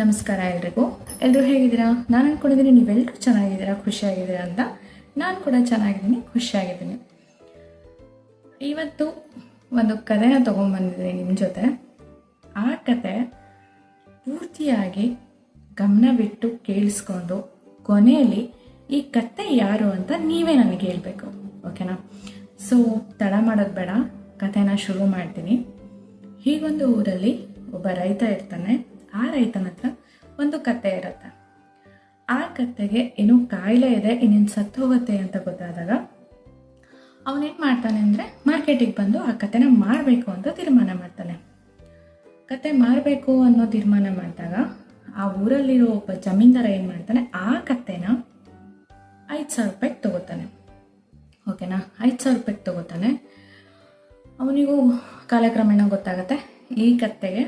ನಮಸ್ಕಾರ ಎಲ್ರಿಗೂ. ಎಲ್ಲರೂ ಹೇಗಿದ್ದೀರಾ? ನಾನು ಅಂದ್ಕೊಂಡಿದ್ದೀನಿ ನೀವೆಲ್ಲರೂ ಚೆನ್ನಾಗಿದ್ದೀರಾ, ಖುಷಿಯಾಗಿದ್ದೀರಾ ಅಂತ. ನಾನು ಕೂಡ ಚೆನ್ನಾಗಿದ್ದೀನಿ, ಖುಷಿಯಾಗಿದ್ದೀನಿ. ಇವತ್ತು ಒಂದು ಕಥೆನ ತೊಗೊಂಬಂದಿದ್ದೀನಿ ನಿಮ್ಮ ಜೊತೆ. ಆ ಕತೆ ಪೂರ್ತಿಯಾಗಿ ಗಮನ ಬಿಟ್ಟು ಕೇಳಿಸ್ಕೊಂಡು ಕೊನೆಯಲ್ಲಿ ಈ ಕತೆ ಯಾರು ಅಂತ ನೀವೇ ನನಗೆ ಹೇಳಬೇಕು, ಓಕೆನಾ? ಸೊ ತಡ ಮಾಡೋದು ಬೇಡ, ಕಥೆನ ಶುರು ಮಾಡ್ತೀನಿ. ಹೀಗೊಂದು ಊರಲ್ಲಿ ಒಬ್ಬ ರೈತ ಇರ್ತಾನೆ. ಆ ರೈತನ ಹತ್ರ ಒಂದು ಕತೆ ಇರುತ್ತೆ. ಆ ಕತೆಗೆ ಏನು ಕಾಯಿಲೆ ಇದೆ, ಇನ್ನೇನು ಸತ್ತು ಹೋಗುತ್ತೆ ಅಂತ ಗೊತ್ತಾದಾಗ ಅವನೇನು ಮಾಡ್ತಾನೆ ಅಂದರೆ ಮಾರ್ಕೆಟಿಗೆ ಬಂದು ಆ ಕತೆನ ಮಾರಬೇಕು ಅಂತ ತೀರ್ಮಾನ ಮಾಡ್ತಾನೆ. ಕತೆ ಮಾರಬೇಕು ಅನ್ನೋ ತೀರ್ಮಾನ ಮಾಡಿದಾಗ ಆ ಊರಲ್ಲಿರೋ ಒಬ್ಬ ಜಮೀನ್ದಾರ ಏನು ಮಾಡ್ತಾನೆ, ಆ ಕತೆನ ಐದು ಸಾವಿರ ರೂಪಾಯಿಗೆ ತಗೋತಾನೆ. ಓಕೆನಾ? ಐದು ಸಾವಿರ ರೂಪಾಯಿಗೆ ತಗೋತಾನೆ. ಅವನಿಗೂ ಕಾಲಕ್ರಮೇಣ ಗೊತ್ತಾಗತ್ತೆ, ಈ ಕತ್ತೆಗೆ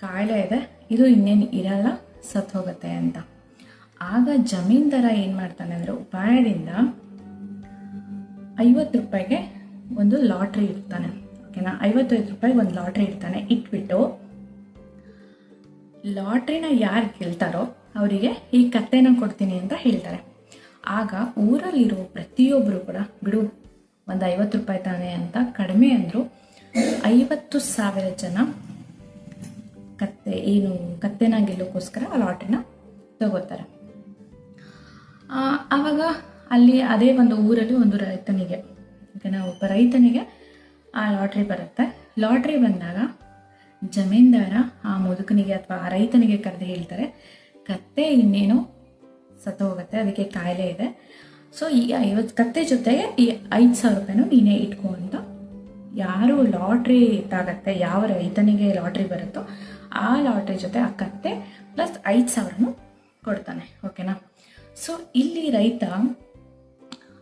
ಕಾಯಿಲೆ ಇದೆ ಇದು ಇನ್ನೇನು ಇರಲ್ಲ ಸತ್ತು ಹೋಗುತ್ತೆ ಅಂತ. ಆಗ ಜಮೀನ್ದಾರ ಏನು ಮಾಡ್ತಾನೆ ಅಂದರೆ ಉಪಾಯದಿಂದ ಐವತ್ತು ರೂಪಾಯಿಗೆ ಒಂದು ಲಾಟ್ರಿ ಇರ್ತಾನೆ ಓಕೆನಾ? ಐವತ್ತೈದು ರೂಪಾಯಿಗೆ ಒಂದು ಲಾಟ್ರಿ ಇರ್ತಾನೆ ಇಟ್ಬಿಟ್ಟು ಲಾಟ್ರಿನ ಯಾರು ಗೆಲ್ತಾರೋ ಅವರಿಗೆ ಈ ಕತ್ತೆನ ಕೊಡ್ತೀನಿ ಅಂತ ಹೇಳ್ತಾರೆ. ಆಗ ಊರಲ್ಲಿರೋ ಪ್ರತಿಯೊಬ್ಬರು ಕೂಡ, ಬಿಡು, ಒಂದು ಐವತ್ತು ರೂಪಾಯಿ ತಾನೆ ಅಂತ ಕಡಿಮೆ ಅಂದರು ಐವತ್ತು ಸಾವಿರ ಜನ ಕತ್ತೆ, ಏನು ಕತ್ತೆನ ಗೆಲ್ಲೋಕ್ಕೋಸ್ಕರ ಆ ಲಾಟ್ರಿನ ತಗೋತಾರೆ. ಆವಾಗ ಅಲ್ಲಿ ಅದೇ ಒಂದು ಊರಲ್ಲಿ ಒಂದು ರೈತನಿಗೆ ಓಕೆನಾ ಒಬ್ಬ ರೈತನಿಗೆ ಆ ಲಾಟ್ರಿ ಬರುತ್ತೆ. ಲಾಟ್ರಿ ಬಂದಾಗ ಜಮೀನ್ದಾರ ಆ ಮುದುಕನಿಗೆ ಅಥವಾ ಆ ರೈತನಿಗೆ ಕರೆದು ಹೇಳ್ತಾರೆ, ಕತ್ತೆ ಇನ್ನೇನು ಸತ್ತೋಗುತ್ತೆ, ಅದಕ್ಕೆ ಕಾಯಿಲೆ ಇದೆ. ಸೊ ಈ ಐವತ್ತು ಕತ್ತೆ ಜೊತೆಗೆ ಈ ಐದು ಸಾವಿರ ರೂಪಾಯಿನೂ ನೀನೇ ಇಟ್ಕೊ ಅಂತ ಯಾರು ಲಾಟ್ರಿ ತಾಗತ್ತೆ ಯಾವ ರೈತನಿಗೆ ಲಾಟ್ರಿ ಬರುತ್ತೋ ಆ ಲಾಟ್ರಿ ಜೊತೆ ಆ ಕತ್ತೆ ಪ್ಲಸ್ ಐದು ಸಾವಿರನು ಕೊಡ್ತಾನೆ ಓಕೆನಾ ಸೊ ಇಲ್ಲಿ ರೈತ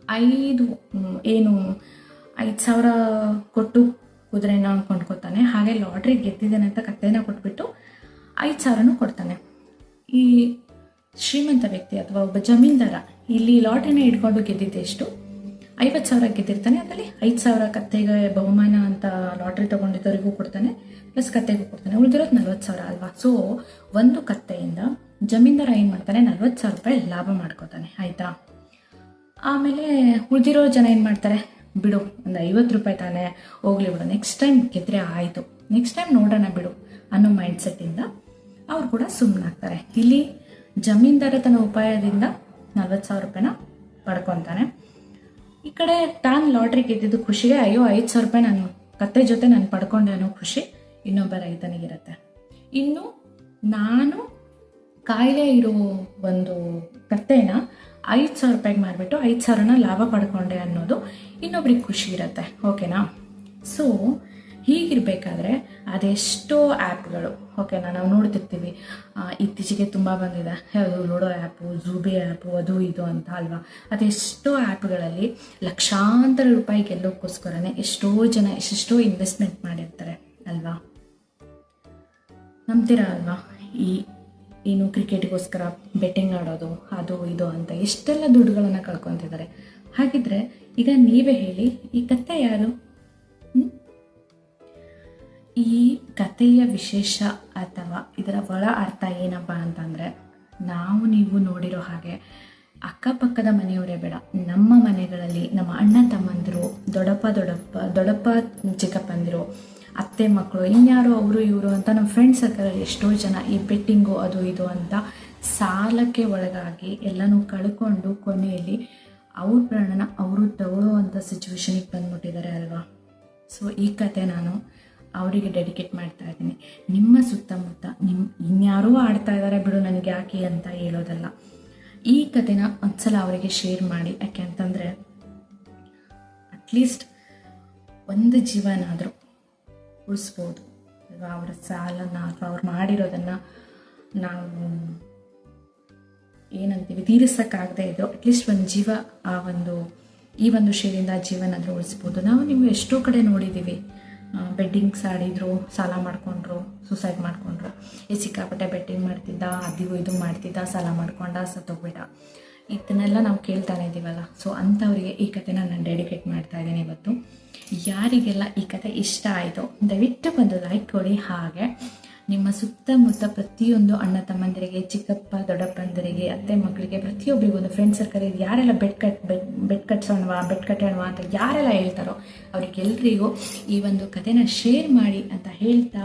ಐದು ಏನು, ಐದು ಸಾವಿರ ಕೊಟ್ಟು ಕುದುರೆನ ಕೊಂಡ್ಕೊತಾನೆ. ಹಾಗೆ ಲಾಟ್ರಿ ಗೆದ್ದಿದ್ದಾನೆ ಅಂತ ಕತ್ತೆನ ಕೊಟ್ಬಿಟ್ಟು ಐದು ಸಾವಿರನೂ ಕೊಡ್ತಾನೆ. ಈ ಶ್ರೀಮಂತ ವ್ಯಕ್ತಿ ಅಥವಾ ಒಬ್ಬ ಜಮೀನ್ದಾರ, ಇಲ್ಲಿ ಲಾಟ್ರಿನ ಇಟ್ಕೊಂಡು ಗೆದ್ದಿದ್ದು ಎಷ್ಟು? ಐವತ್ತು ಸಾವಿರ ಗೆದ್ದಿರ್ತಾನೆ, ಅದರಲ್ಲಿ ಐದು ಸಾವಿರ ಕತ್ತೆಗೆ ಬಹುಮಾನ ಅಂತ ಲಾಟ್ರಿ ತಗೊಂಡಿದ್ದವರಿಗೂ ಕೊಡ್ತಾನೆ, ಪ್ಲಸ್ ಕತ್ತೆಗೂ ಕೊಡ್ತಾನೆ. ಉಳಿದಿರೋದು ನಲ್ವತ್ತು ಸಾವಿರ ಅಲ್ವಾ? ಸೊ ಒಂದು ಕತ್ತೆಯಿಂದ ಜಮೀನ್ದಾರ ಏನು ಮಾಡ್ತಾನೆ, ನಲ್ವತ್ತು ಸಾವಿರ ರೂಪಾಯಿ ಲಾಭ ಮಾಡ್ಕೋತಾನೆ, ಆಯಿತಾ? ಆಮೇಲೆ ಉಳಿದಿರೋ ಜನ ಏನು ಮಾಡ್ತಾರೆ? ಬಿಡು, ಒಂದು ಐವತ್ತು ರೂಪಾಯಿ ತಾನೇ ಹೋಗ್ಲಿ ಬಿಡು ನೆಕ್ಸ್ಟ್ ಟೈಮ್ ಗೆದ್ರೆ ಆಯಿತು. ನೆಕ್ಸ್ಟ್ ಟೈಮ್ ನೋಡೋಣ ಬಿಡು ಅನ್ನೋ ಮೈಂಡ್ ಸೆಟ್ಟಿಂದ ಅವ್ರು ಕೂಡ ಸುಮ್ಮನಾಗ್ತಾರೆ ಇಲ್ಲಿ ಜಮೀನ್ದಾರ ತನ್ನ ಉಪಾಯದಿಂದ ನಲ್ವತ್ತು ಸಾವಿರ ರೂಪಾಯಿನ ಪಡ್ಕೊತಾನೆ ಈ ಕಡೆ ತಾನು ಲಾಟ್ರಿ ಗೆದ್ದಿದ್ದು ಖುಷಿಗೆ, ಅಯ್ಯೋ, ಐದು ಸಾವಿರ ರೂಪಾಯಿ ನಾನು ಕತ್ತೆ ಜೊತೆ ನಾನು ಪಡ್ಕೊಂಡೆ ಅನ್ನೋ ಖುಷಿ ಇನ್ನೊಬ್ಬ ರೈತನಿಗಿರುತ್ತೆ. ಇನ್ನು ನಾನು ಕಾಯಿಲೆ ಇರೋ ಒಂದು ಕತ್ತೆನ ಐದು ಸಾವಿರ ರೂಪಾಯಿಗೆ ಮಾರಿಬಿಟ್ಟು ಐದು ಸಾವಿರನ ಲಾಭ ಪಡ್ಕೊಂಡೆ ಅನ್ನೋದು ಇನ್ನೊಬ್ರಿಗೆ ಖುಷಿ ಇರುತ್ತೆ. ಓಕೆನಾ? ಸೊ ಹೀಗಿರಬೇಕಾದ್ರೆ ಅದೆಷ್ಟೋ ಆ್ಯಪ್ಗಳು ಓಕೆನಾ ನಾವು ನೋಡ್ತಿರ್ತೀವಿ. ಇತ್ತೀಚೆಗೆ ತುಂಬ ಬಂದಿದೆ. ಯಾವುದು ಲೋಡೋ ಆ್ಯಪು ಜೂಬಿ ಆ್ಯಪು ಅದು ಇದು ಅಂತ ಅಲ್ವಾ? ಅದೆಷ್ಟೋ ಆ್ಯಪ್ಗಳಲ್ಲಿ ಲಕ್ಷಾಂತರ ರೂಪಾಯಿ ಗೆಲ್ಲೋಕ್ಕೋಸ್ಕರನೇ ಎಷ್ಟೋ ಜನ ಎಷ್ಟೆಷ್ಟೋ ಇನ್ವೆಸ್ಟ್ಮೆಂಟ್ ಮಾಡಿರ್ತಾರೆ ಅಲ್ವಾ? ನಂಬ್ತೀರಾ ಅಲ್ವಾ? ಈ ಏನು ಕ್ರಿಕೆಟ್ಗೋಸ್ಕರ ಬೆಟ್ಟಿಂಗ್ ಆಡೋದು, ಅದು ಇದು ಅಂತ ಎಷ್ಟೆಲ್ಲ ದುಡ್ಡುಗಳನ್ನು ಕಳ್ಕೊತಿದ್ದಾರೆ. ಹಾಗಿದ್ರೆ ಈಗ ನೀವೇ ಹೇಳಿ, ಈ ಕತ್ತೆ ಯಾರು? ಈ ಕಥೆಯ ವಿಶೇಷ ಅಥವಾ ಇದರ ಒಳ ಅರ್ಥ ಏನಪ್ಪ ಅಂತಂದರೆ, ನಾವು ನೀವು ನೋಡಿರೋ ಹಾಗೆ ಅಕ್ಕಪಕ್ಕದ ಮನೆಯವರೇ ಬೇಡ. ನಮ್ಮ ಮನೆಗಳಲ್ಲಿ ನಮ್ಮ ಅಣ್ಣ ತಮ್ಮಂದಿರು, ದೊಡ್ಡಪ್ಪ ದೊಡ್ಡಪ್ಪ ದೊಡ್ಡಪ್ಪ, ಚಿಕ್ಕಪ್ಪಂದಿರು, ಅತ್ತೆ ಮಕ್ಕಳು, ಇನ್ಯಾರು ಅವರು, ಇವರು ಅಂತ ನಮ್ಮ ಫ್ರೆಂಡ್ ಸರ್ಕಲಲ್ಲಿ ಎಷ್ಟೋ ಜನ ಈ ಬೆಟ್ಟಿಂಗು ಅದು ಇದು ಅಂತ ಸಾಲಕ್ಕೆ ಒಳಗಾಗಿ ಎಲ್ಲನೂ ಕಳ್ಕೊಂಡು ಕೊನೆಯಲ್ಲಿ ಅವ್ರ ಪ್ರಾಣನ ಅವರು ತಗೊಳ್ಳೋ ಸಿಚುವೇಶನಿಗೆ ಬಂದ್ಬಿಟ್ಟಿದ್ದಾರೆ ಅಲ್ವಾ? ಸೊ ಈ ಕತೆ ನಾನು ಅವರಿಗೆ ಡೆಡಿಕೇಟ್ ಮಾಡ್ತಾ ಇದ್ದೀನಿ. ನಿಮ್ಮ ಸುತ್ತಮುತ್ತ ನಿಮ್ಮ ಇನ್ಯಾರೋ ಆಡ್ತಾ ಇದ್ದಾರೆ ಬಿಡು ನನಗೆ ಯಾಕೆ ಅಂತ ಹೇಳೋದಲ್ಲ. ಈ ಕಥೆನ ಒಂದ್ಸಲ ಅವರಿಗೆ ಶೇರ್ ಮಾಡಿ. ಯಾಕೆ ಅಂತಂದರೆ ಅಟ್ಲೀಸ್ಟ್ ಒಂದು ಜೀವನಾದರೂ ಉಳಿಸ್ಬೋದು. ಅಲ್ವಾ? ಅವರ ಸಾಲನ ಅಥವಾ ಅವ್ರು ಮಾಡಿರೋದನ್ನು ನಾವು ಏನಂತೀವಿ, ತೀರಿಸೋಕ್ಕಾಗದೇ ಇದ್ರು ಅಟ್ಲೀಸ್ಟ್ ಒಂದು ಜೀವ ಆ ಒಂದು, ಈ ಒಂದು ಶೇರಿಂದ ಜೀವನಾದರೂ ಉಳಿಸ್ಬೋದು. ನಾವು ನೀವು ಎಷ್ಟೋ ಕಡೆ ನೋಡಿದ್ದೀವಿ. ಬೆಡ್ಡಿಂಗ್ಸ್ ಆಡಿದ್ರು ಸಾಲ ಮಾಡಿಕೊಂಡ್ರು ಸುಸೈಡ್ ಮಾಡಿಕೊಂಡ್ರು. ಈ ಸಿಕ್ಕಾಪಟ್ಟೆ ಬೆಟ್ಟಿಂಗ್ ಮಾಡ್ತಿದ್ದ ಅದು ಇದು ಮಾಡ್ತಿದ್ದ, ಸಾಲ ಮಾಡ್ಕೊಂಡ, ಸತ್ತೋಗ್ಬಿಟ್ಟ. ಇದನ್ನೆಲ್ಲ ನಾವು ಕೇಳ್ತಾನೆ ಇದ್ದೀವಲ್ಲ ಸೊ ಅಂಥವರಿಗೆ ಈ ಕಥೆನ ನಾನು ಡೆಡಿಕೇಟ್ ಮಾಡ್ತಾ ಇದ್ದೀನಿ ಇವತ್ತು. ಯಾರಿಗೆಲ್ಲ ಈ ಕತೆ ಇಷ್ಟ ಆಯಿತು, ದಯವಿಟ್ಟು ಬಂದು ಲೈಕ್ ಕೊಡಿ ಹಾಗೆ. ನಿಮ್ಮ ಸುತ್ತಮುತ್ತ ಪ್ರತಿಯೊಂದು ಅಣ್ಣ ತಮ್ಮಂದಿರಿಗೆ, ಚಿಕ್ಕಪ್ಪ, ದೊಡ್ಡಪ್ಪಂದಿರಿಗೆ, ಅತ್ತೆ ಮಕ್ಕಳಿಗೆ ಪ್ರತಿಯೊಬ್ಬರಿಗೂ ಒಂದು ಫ್ರೆಂಡ್ ಸರ್ಕಲ್ ಯಾರೆಲ್ಲ ಬೆಡ್ ಕಟ್ ಬೆಡ್ ಬೆಡ್ ಕಟ್ಸೋಣವಾ ಬೆಡ್ ಕಟ್ಟೋಣವಾ ಅಂತ ಯಾರೆಲ್ಲ ಹೇಳ್ತಾರೋ ಅವ್ರಿಗೆಲ್ಲರಿಗೂ ಈ ಒಂದು ಕಥೆನ ಶೇರ್ ಮಾಡಿ ಅಂತ ಹೇಳ್ತಾ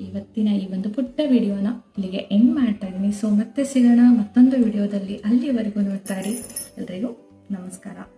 ಇವತ್ತಿನ ಈ ಒಂದು ಪುಟ್ಟ ವಿಡಿಯೋನ ಇಲ್ಲಿಗೆ ಎಂಡ್ ಮಾಡ್ತಾ ಇದ್ದೀನಿ. ಸೊ ಮತ್ತೆ ಸಿಗೋಣ ಮತ್ತೊಂದು ವಿಡಿಯೋದಲ್ಲಿ. ಅಲ್ಲಿವರೆಗೂ ನೋಡ್ತಾ ಇರಿ. ಎಲ್ರಿಗೂ ನಮಸ್ಕಾರ.